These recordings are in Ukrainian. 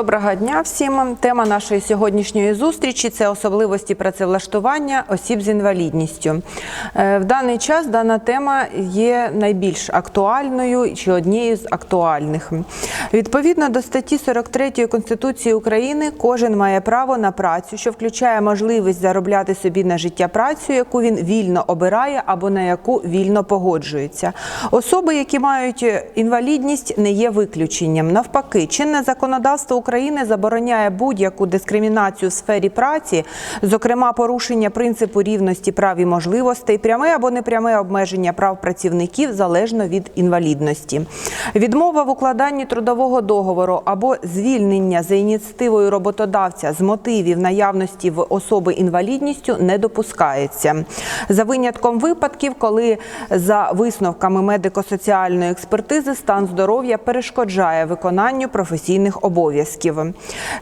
Доброго дня всім. Тема нашої сьогоднішньої зустрічі це особливості працевлаштування осіб з інвалідністю. Е, В даний час дана тема є найбільш актуальною чи однією з актуальних. Відповідно до статті 43 Конституції України, кожен має право на працю, що включає можливість заробляти собі на життя працю, яку він вільно обирає або на яку вільно погоджується. Особи, які мають інвалідність, не є виключенням. Навпаки, чинне законодавство України забороняє будь-яку дискримінацію в сфері праці, зокрема порушення принципу рівності прав і можливостей, пряме або непряме обмеження прав працівників залежно від інвалідності. Відмова в укладанні трудового договору або звільнення за ініціативою роботодавця з мотивів наявності в особи інвалідністю не допускається. За винятком випадків, коли за висновками медико-соціальної експертизи стан здоров'я перешкоджає виконанню професійних обов'язків.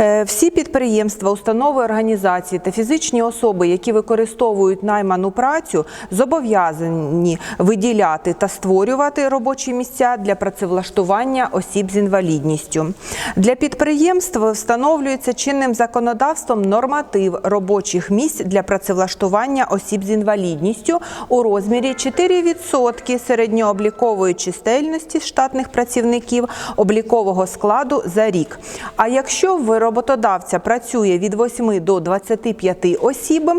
Е, Всі підприємства, установи, організації та фізичні особи, які використовують найману працю, зобов'язані виділяти та створювати робочі місця для працевлаштування осіб з інвалідністю. Для підприємств встановлюється чинним законодавством норматив робочих місць для працевлаштування осіб з інвалідністю у розмірі 4% середньооблікової чисельності штатних працівників облікового складу за рік. А якщо в роботодавця працює від 8 до 25 осіб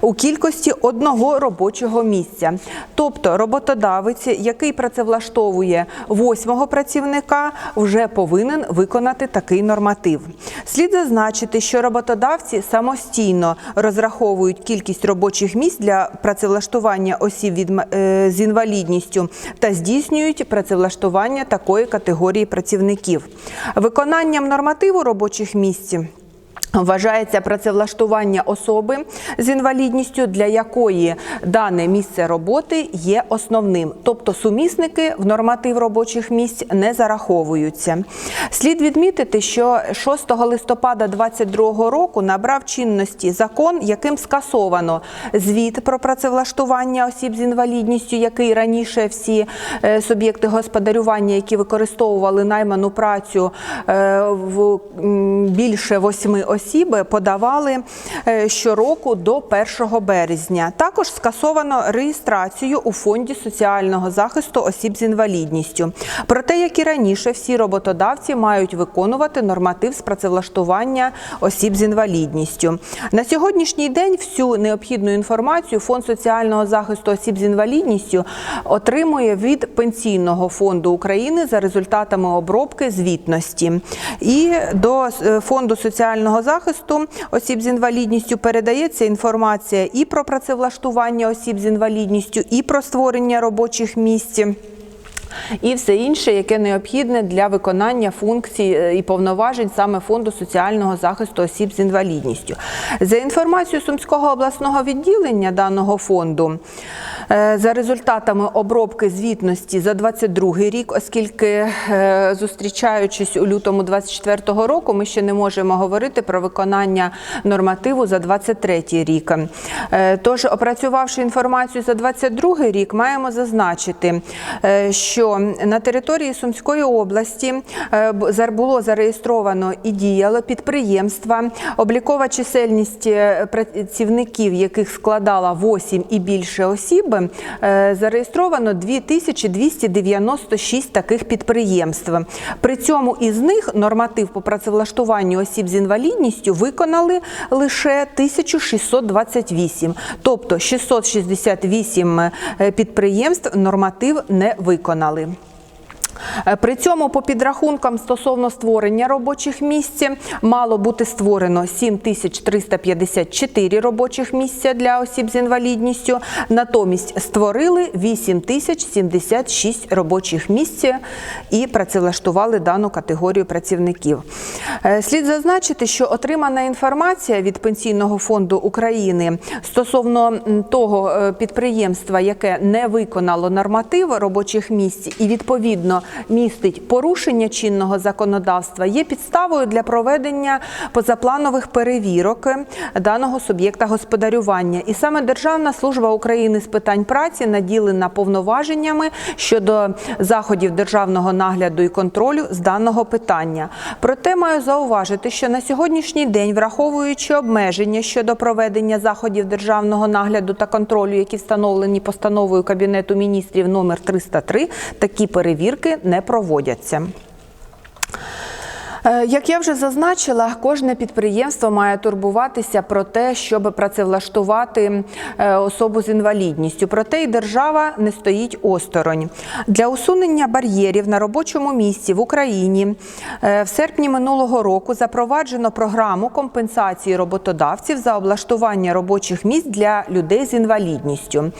у кількості одного робочого місця, тобто роботодавець, який працевлаштовує восьмого працівника, вже повинен виконати такий норматив. Слід зазначити, що роботодавці самостійно розраховують кількість робочих місць для працевлаштування осіб від е, з інвалідністю та здійснюють працевлаштування такої категорії працівників. Виконанням нормативу робочих місць. Вважається працевлаштування особи з інвалідністю, для якої дане місце роботи є основним, тобто сумісники в норматив робочих місць не зараховуються. Слід відмітити, що 6 листопада 2022 року набрав чинності закон, яким скасовано звіт про працевлаштування осіб з інвалідністю, який раніше всі е, суб'єкти господарювання, які використовували найману працю е, в більше восьми осіб, подавали е, щороку до 1 березня. Також скасовано реєстрацію у фонді соціального захисту осіб з інвалідністю. Проте, як і раніше, всі роботодавці мають виконувати норматив з працевлаштування осіб з інвалідністю. На сьогоднішній день всю необхідну інформацію фонд соціального захисту осіб з інвалідністю отримує від Пенсійного фонду України за результатами обробки звітності. І до е, фонду соціального захисту осіб з інвалідністю передається інформація і про працевлаштування осіб з інвалідністю, і про створення робочих місць. І все інше, яке необхідне для виконання функцій е, і повноважень саме фонду соціального захисту осіб з інвалідністю. За інформацією Сумського обласного відділення даного фонду, за результатами обробки звітності за 22 рік, оскільки е, зустрічаючись у лютому 24 року, ми ще не можемо говорити про виконання нормативу за 23 рік. Е, Тож, опрацювавши інформацію за 22 рік, маємо зазначити, е, що на території Сумської області е, було зареєстровано і діяло підприємства, облікова чисельність е, працівників, яких складала 8 і більше осіб, е, зареєстровано 2296 таких підприємств. При цьому із них норматив по працевлаштуванню осіб з інвалідністю виконали лише 1628, тобто 668 е, підприємств норматив не виконали. Е, При цьому, по підрахункам стосовно створення робочих місць, мало бути створено 7354 робочих місця для осіб з інвалідністю. Натомість створили 8076 робочих місць і працевлаштували дану категорію працівників. Е, Слід зазначити, що отримана інформація від Пенсійного фонду України стосовно того е, підприємства, яке не виконало норматив робочих місць і відповідно містить порушення чинного законодавства, є підставою для проведення позапланових перевірок е, даного суб'єкта господарювання. І саме Державна служба України з питань праці наділена повноваженнями щодо заходів державного нагляду і контролю з даного питання. Проте маю зауважити, що на сьогоднішній день, враховуючи обмеження щодо проведення заходів державного нагляду та контролю, які встановлені постановою Кабінету міністрів номер 303, такі перевірки не проводяться. Е, Як я вже зазначила, кожне підприємство має турбуватися про те, щоб працевлаштувати е, особу з інвалідністю. Проте й держава не стоїть осторонь. Для усунення бар'єрів на робочому місці в Україні е, в серпні минулого року запроваджено програму компенсації роботодавців за облаштування робочих місць для людей з інвалідністю.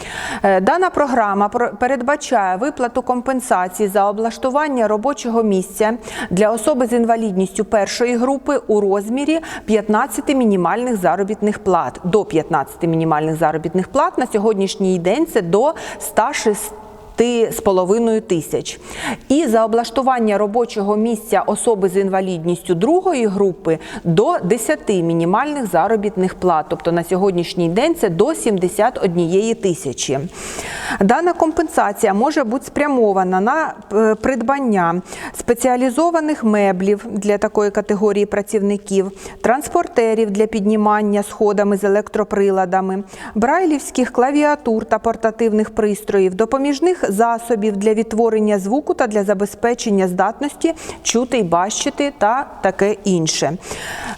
Дана програма передбачає виплату компенсації за облаштування робочого місця для особи з інвалідністю першої групи у розмірі 15 мінімальних заробітних плат. До 15 мінімальних заробітних плат на сьогоднішній день це до 106 з половиною тисяч. І за облаштування робочого місця особи з інвалідністю другої групи до 10 мінімальних заробітних плат. Тобто на сьогоднішній день це до 71 тисячі. Дана компенсація може бути спрямована на е, придбання спеціалізованих меблів для такої категорії працівників, транспортерів для піднімання сходами з електроприладами, брайлівських клавіатур та портативних пристроїв, допоміжних засобів для відтворення звуку та для забезпечення здатності чути й бачити та таке інше.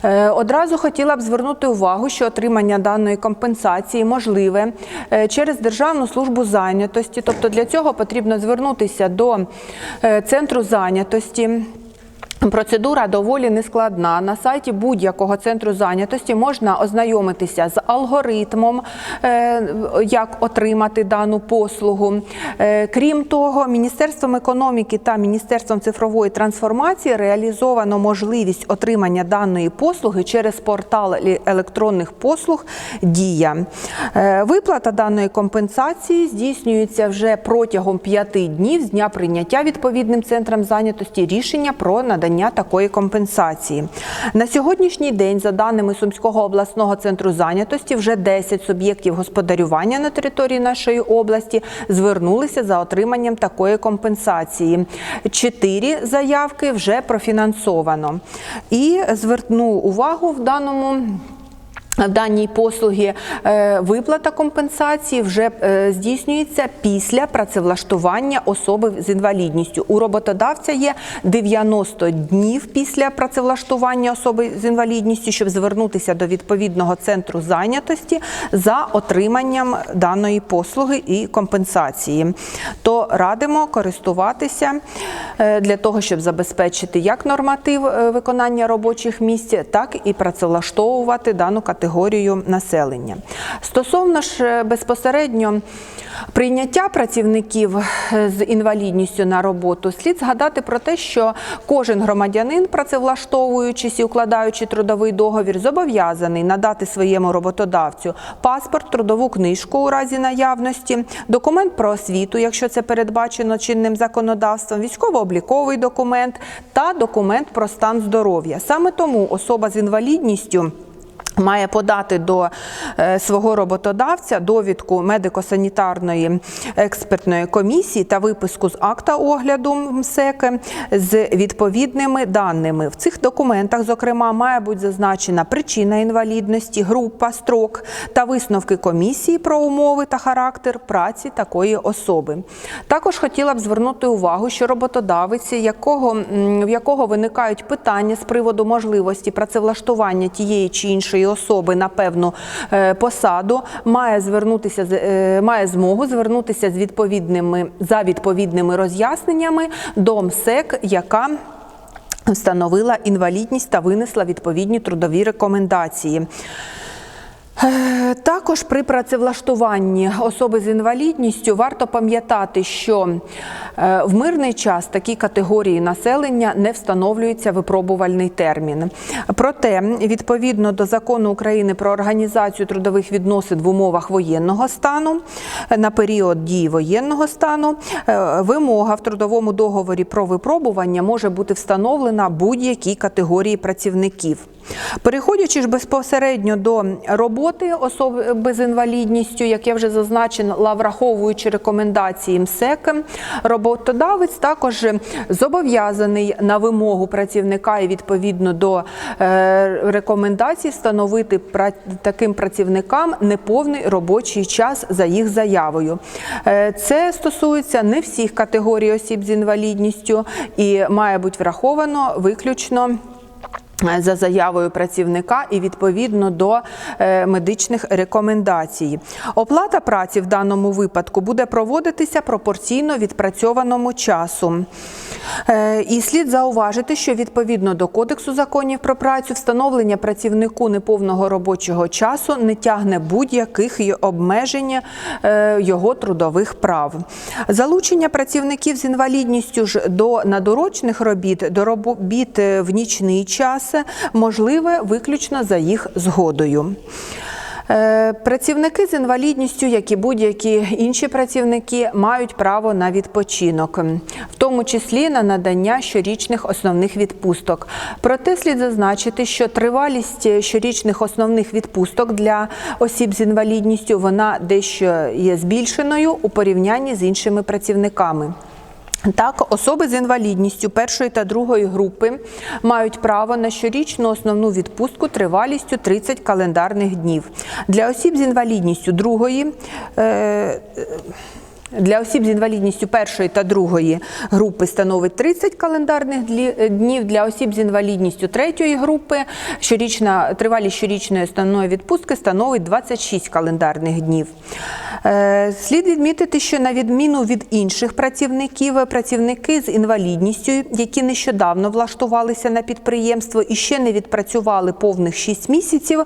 Е, Одразу хотіла б звернути увагу, що отримання даної компенсації можливе е, через Державну службу зайнятості. Тобто для цього потрібно звернутися до е, центру зайнятості. Процедура доволі нескладна. На сайті будь-якого центру зайнятості можна ознайомитися з алгоритмом, е, як отримати дану послугу. Е, Крім того, Міністерством економіки та Міністерством цифрової трансформації реалізовано можливість отримання даної послуги через портал електронних послуг Дія. Е, Виплата даної компенсації здійснюється вже протягом п'яти днів з дня прийняття відповідним центром зайнятості рішення про надання такої компенсації. На сьогоднішній день, за даними Сумського обласного центру зайнятості, вже 10 суб'єктів господарювання на території нашої області звернулися за отриманням такої компенсації. Чотири заявки вже профінансовано. І зверну увагу в даному. Даній послуги е, виплата компенсації вже е, здійснюється після працевлаштування особи з інвалідністю. У роботодавця є 90 днів після працевлаштування особи з інвалідністю, щоб звернутися до відповідного центру зайнятості за отриманням даної послуги і компенсації. То радимо користуватися е, для того, щоб забезпечити як норматив е, виконання робочих місць, так і працевлаштовувати дану категорію населення. Стосовно ж е, безпосередньо прийняття працівників з інвалідністю на роботу, слід згадати про те, що кожен громадянин, працевлаштовуючись і укладаючи трудовий договір, зобов'язаний надати своєму роботодавцю паспорт, трудову книжку у разі наявності, документ про освіту, якщо це передбачено чинним законодавством, військово-обліковий документ та документ про стан здоров'я. Саме тому особа з інвалідністю. Має подати до е, свого роботодавця довідку медико-санітарної експертної комісії та виписку з акта огляду МСЕК з відповідними даними. В цих документах, зокрема, має бути зазначена причина інвалідності, група, строк та висновки комісії про умови та характер праці такої особи. Також хотіла б звернути увагу, що роботодавець, якого, в якого виникають питання з приводу можливості працевлаштування тієї чи іншої особи на певну е, посаду, має звернутися е, має змогу звернутися з відповідними за відповідними роз'ясненнями до МСЕК, яка Встановила інвалідність та винесла відповідні трудові рекомендації. Е, Також при працевлаштуванні особи з інвалідністю варто пам'ятати, що е, в мирний час такі категорії населення не встановлюється випробувальний термін. Проте, відповідно до закону України про організацію трудових відносин в умовах воєнного стану на період дії воєнного стану, е, вимога в трудовому договорі про випробування може бути встановлена будь-якій категорії працівників. Переходячи ж безпосередньо до роботи особи з інвалідністю, як я вже зазначила, враховуючи рекомендації МСЕК, роботодавець також зобов'язаний на вимогу працівника і відповідно до е, рекомендацій встановити таким працівникам неповний робочий час за їх заявою. Е, Це стосується не всіх категорій осіб з інвалідністю і має бути враховано виключно. За заявою працівника і відповідно до е, медичних рекомендацій. Оплата праці в даному випадку буде проводитися пропорційно відпрацьованому часу. Е, І слід зауважити, що відповідно до Кодексу законів про працю встановлення працівнику неповного робочого часу не тягне будь-яких обмежень е, його трудових прав. Залучення працівників з інвалідністю ж до надурочних робіт, до робіт в нічний час можливе виключно за їх згодою. Е, Працівники з інвалідністю, як і будь-які інші працівники, мають право на відпочинок, в тому числі на надання щорічних основних відпусток. Проте слід зазначити, що тривалість щорічних основних відпусток для осіб з інвалідністю вона дещо є збільшеною у порівнянні з іншими працівниками. Так, особи з інвалідністю першої та другої групи мають право на щорічну основну відпустку тривалістю 30 календарних днів. Для осіб з інвалідністю другої. Е, для осіб з інвалідністю першої та другої групи становить 30 календарних днів. Для осіб з інвалідністю третьої групи щорічна тривалість щорічної основної відпустки становить 26 календарних днів. Е, Слід відмітити, що на відміну від інших працівників, працівники з інвалідністю, які нещодавно влаштувалися на підприємство і ще не відпрацювали повних 6 місяців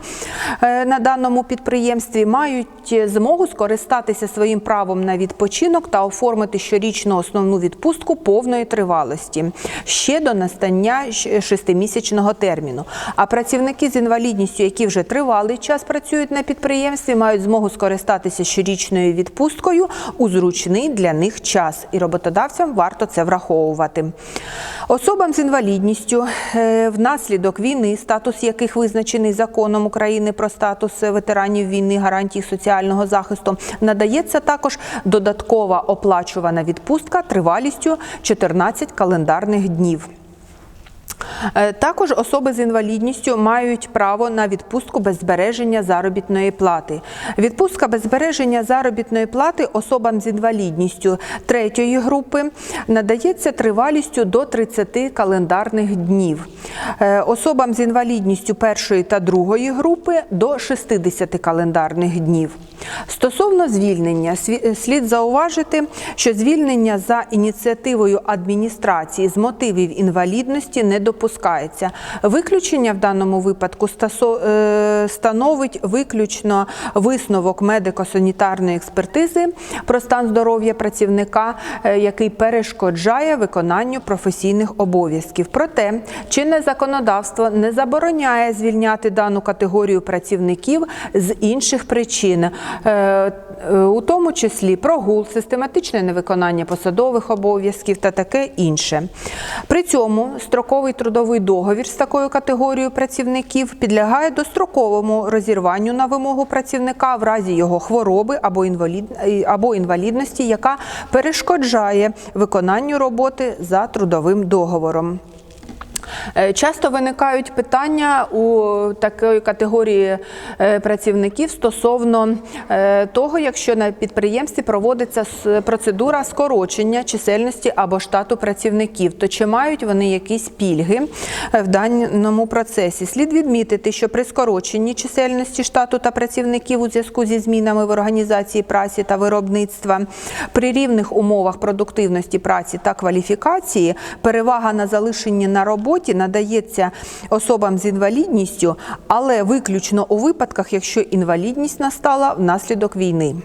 е, на даному підприємстві, мають змогу скористатися своїм правом на відпочинок та оформити щорічну основну відпустку повної тривалості ще до настання шестимісячного терміну. А працівники з інвалідністю, які вже тривалий час працюють на підприємстві, мають змогу скористатися щорічною відпусткою у зручний для них час. І роботодавцям варто це враховувати. Особам з інвалідністю е, внаслідок війни, статус яких визначений законом України про статус ветеранів війни, гарантій соціального захисту, надається також додаткова оплачувана відпустка тривалістю 14 календарних днів. Е, Також особи з інвалідністю мають право на відпустку без збереження заробітної плати. Відпустка без збереження заробітної плати особам з інвалідністю третьої групи надається тривалістю до 30 календарних днів. Е, Особам з інвалідністю першої та другої групи до 60 календарних днів. Стосовно звільнення, слід зауважити, що звільнення за ініціативою адміністрації з мотивів інвалідності не допускається. Виключення в даному випадку е, становить виключно висновок медико-санітарної експертизи про стан здоров'я працівника, е, який перешкоджає виконанню професійних обов'язків. Проте чинне законодавство не забороняє звільняти дану категорію працівників з інших причин, е, у тому числі прогул, систематичне невиконання посадових обов'язків та таке інше. При цьому строковий трудовий договір з такою категорією працівників підлягає достроковому розірванню на вимогу працівника в разі його хвороби або інвалід або інвалідності, яка перешкоджає виконанню роботи за трудовим договором. Е, Часто виникають питання у такої категорії е, працівників стосовно е, того, якщо на підприємстві проводиться процедура скорочення чисельності або штату працівників, то чи мають вони якісь пільги в даному процесі? Слід відмітити, що при скороченні чисельності штату та працівників у зв'язку зі змінами в організації праці та виробництва при рівних умовах продуктивності праці та кваліфікації перевага на залишенні на роботі роботі надається особам з інвалідністю, але виключно у випадках, якщо інвалідність настала внаслідок війни.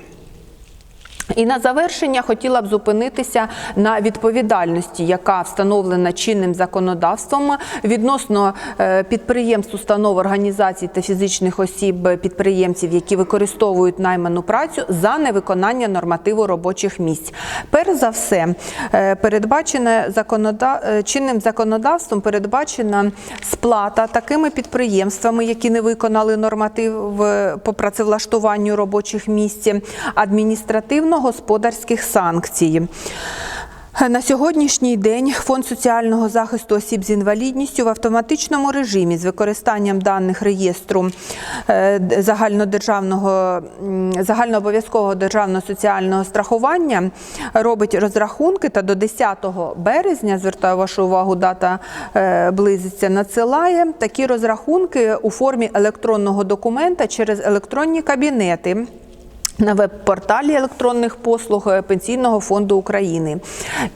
І на завершення хотіла б зупинитися на відповідальності, яка встановлена чинним законодавством відносно е, підприємств, установ, організацій та фізичних осіб підприємців, які використовують найману працю за невиконання нормативу робочих місць. Перш за все, е, передбачене законода... е, чинним законодавством передбачена сплата такими підприємствами, які не виконали норматив по працевлаштуванню робочих місць, адміністративно-господарських санкцій. На сьогоднішній день Фонд соціального захисту осіб з інвалідністю в автоматичному режимі з використанням даних реєстру е, загальнодержавного загальнообов'язкового державного соціального страхування робить розрахунки та до 10 березня звертаю вашу увагу, дата е, близиться, надсилає такі розрахунки у формі електронного документа через електронні кабінети на веб-порталі електронних послуг е, Пенсійного фонду України.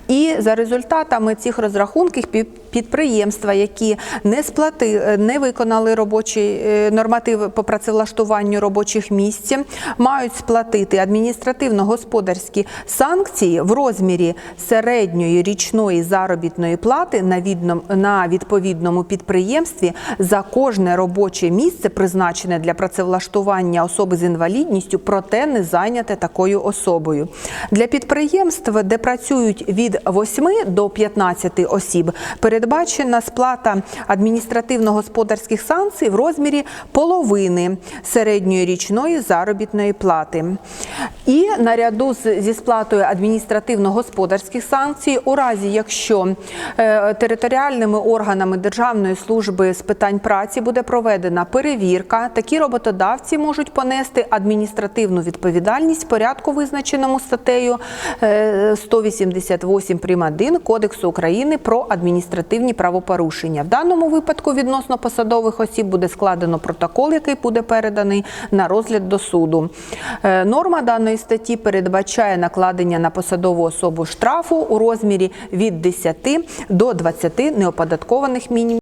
І за результатами цих розрахунків підприємства, які не сплати, е, не виконали робочий е, норматив по працевлаштуванню робочих місць, мають сплатити адміністративно-господарські санкції в розмірі середньої річної заробітної плати на відповідному підприємстві за кожне робоче місце, призначене для працевлаштування особи з інвалідністю, проте не зайняте такою особою. Для підприємств, де працюють від 8 до 15 осіб, передбачена сплата адміністративно-господарських санкцій в розмірі половини середньої річної заробітної плати. І наряду зі сплатою адміністративно-господарських санкцій, у разі якщо е, територіальними органами Державної служби з питань праці буде проведена перевірка, такі роботодавці можуть понести адміністративну відповідальність в порядку, визначеному статтею е, 188 прим. 1 Кодексу України про адміністративні правопорушення. В даному випадку відносно посадових осіб буде складено протокол, який буде переданий на розгляд до суду. Е, Норма даної статті передбачає накладення на посадову особу штрафу у розмірі від 10 до 20 неоподаткованих мінімумів.